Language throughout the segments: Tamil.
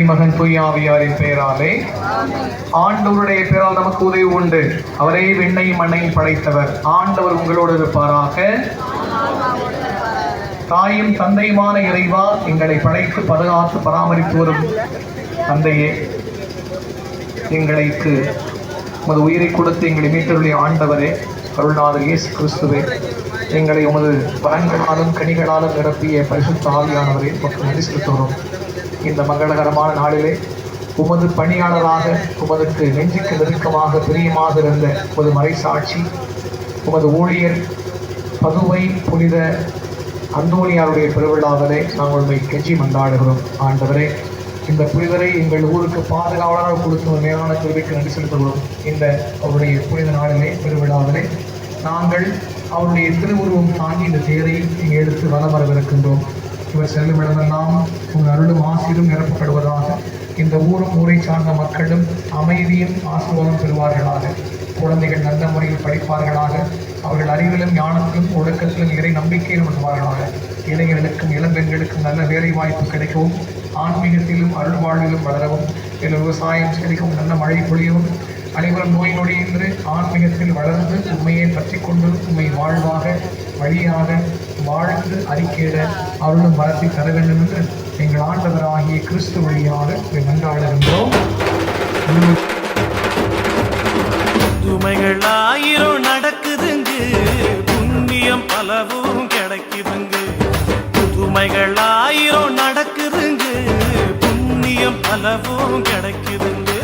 மகன் பொய்யாவியாரின் பெயராலே. ஆண்டவருடைய பெயரால் நமக்கு உதவி உண்டு. அவரே விண்ணையும் மண்ணையும் படைத்தவர். ஆண்டவர் உங்களோடு இருப்பாராக. தாயும் தந்தையுமான இறைவா எங்களை படைத்து பாதுகாத்து பராமரித்து வரும் தந்தையே எங்களுக்கு உமது உயிரை கொடுத்து எங்களை மீட்டருடைய ஆண்டவரே அருள்நாதர் இயேசு கிறிஸ்துவே எங்களை உமது வரங்களாலும் கனிகளாலும் நிரப்பிய பரிசுத்த ஆவியானவரே மற்றும் நன்றி செலுத்துகிறோம். இந்த மங்களகரமான நாளிலே உமது பணியாளராக உமதுக்கு நெஞ்சுக்கு நெருக்கமாக பிரியமாக இருந்த உமது மறைசாட்சி உமது ஊழியர் பதுவை புனித அந்தோனியாருடைய பெருவிழாவிலே நாங்கள் உண்மை கெஞ்சி மன்றாடுகிறோம். ஆண்டவரே இந்த புனிதரை எங்கள் ஊருக்கு பாதுகாவலராக கொடுத்த ஒரு மேலான திருவிக்கு நன்றி செலுத்துகிறோம். இந்த அவருடைய புனித நாளிலே பெருவிழாவிலே நாங்கள் அவருடைய திருவுருவம் தாண்டி இந்த தேரை இங்கே எடுத்து வலம் வரவிருக்கின்றோம் இவர் செல்லும் இடமெல்லாம் உங்கள் அருளும் ஆசிரும் நிரப்பப்படுவதாக. இந்த ஊரும் ஊரை சார்ந்த மக்களும் அமைதியும் ஆசீர்வாதம் பெறுவார்களாக. குழந்தைகள் நல்ல முறையில் படிப்பார்களாக. அவர்கள் அறிவிலும் ஞானத்திலும் ஒழுக்கத்திலும் இறை நம்பிக்கையிலும் வருவார்களாக இளைஞர்களுக்கும் இளம்பெண்களுக்கும் நல்ல வேலை வாய்ப்பு கிடைக்கவும் ஆன்மீகத்திலும் அருள் வாழ்விலும் வளரவும் இதில் விவசாயம் செழிக்கவும் நல்ல மழை பொழியவும் அனைவரும் நோய் நொடியின்றி ஆன்மீகத்தில் வளர்ந்து உண்மையை பற்றி கொண்டு உண்மை வாழ்வாக வழியாக வாழ்ந்து அறிக்கையிட அவர்களும் வரத்தை தர வேண்டும் என்று எங்கள் ஆண்டவராகிய கிறிஸ்து வழியாக மன்றாடுகின்றோம் புதுமைகள் ஆயிரம் நடக்குதுங்கு. புண்ணியம் பலவும் கிடைக்குதுங்கு. புதுமைகள் ஆயிரம் நடக்குதுங்கு. புண்ணியம் பலவும் கிடைக்குதுங்கு.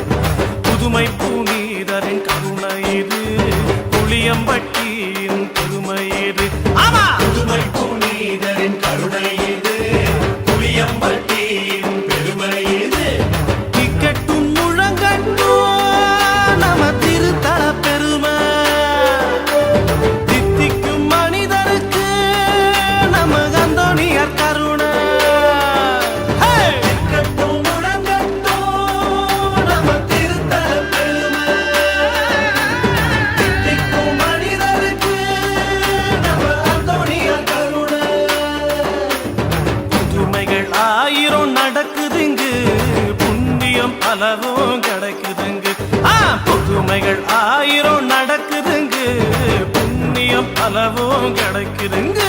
புதுமை பூ புதுமைகள் ஆயிரம் நடக்குதுங்கு. புண்ணியம் பலவும் கிடைக்குதுங்கு. ஆ புதுமைகள் ஆயிரம் நடக்குதுங்கு. புண்ணியம் பலவும் கிடைக்குதுங்கு.